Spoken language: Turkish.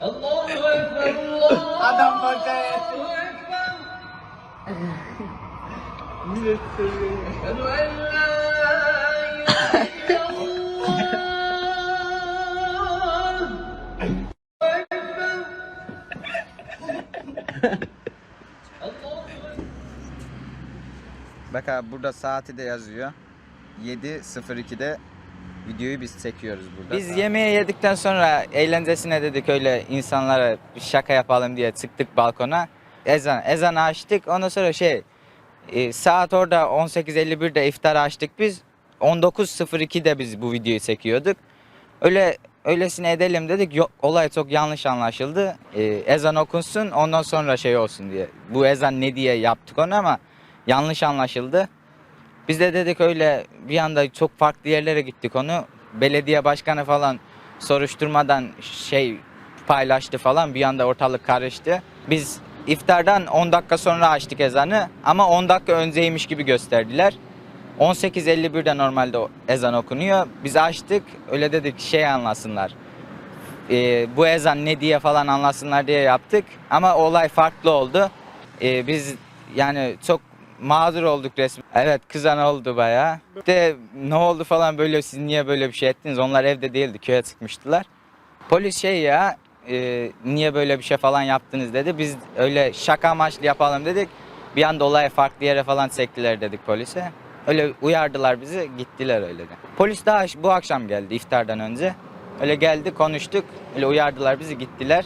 Allahu Ekber, Allahu Adam bakar. Ekber. Eşhedü en la. Bak abi burada saati de yazıyor. 7.02'de videoyu biz çekiyoruz burada. Biz yemeği yedikten sonra eğlencesine dedik öyle insanlara bir şaka yapalım diye çıktık balkona. Ezan, ezan açtık. Ondan sonra şey e, saat orada 18.51'de iftar açtık biz. 19.02'de biz bu videoyu çekiyorduk. Öyle öylesine edelim dedik. Yok, olay çok yanlış anlaşıldı. E, ezan okunsun ondan sonra şey olsun diye. Bu ezan ne diye yaptık onu ama yanlış anlaşıldı. Biz de dedik öyle bir anda çok farklı yerlere gittik onu. Belediye başkanı falan soruşturmadan şey paylaştı falan bir anda ortalık karıştı. Biz iftardan 10 dakika sonra açtık ezanı ama 10 dakika önceymiş gibi gösterdiler. 18.51'de normalde ezan okunuyor. Biz açtık öyle dedik şey anlasınlar. Ee, bu ezan ne diye falan anlasınlar diye yaptık. Ama olay farklı oldu. Ee, biz yani çok mağdur olduk resmen. Evet kızan oldu bayağı. De ne oldu falan böyle siz niye böyle bir şey ettiniz? Onlar evde değildi köye çıkmıştılar. Polis şey ya e, niye böyle bir şey falan yaptınız dedi. Biz öyle şaka amaçlı yapalım dedik. Bir anda olay farklı yere falan çektiler dedik polise. Öyle uyardılar bizi gittiler öyle de. Polis daha bu akşam geldi iftardan önce. Öyle geldi konuştuk. Öyle uyardılar bizi gittiler.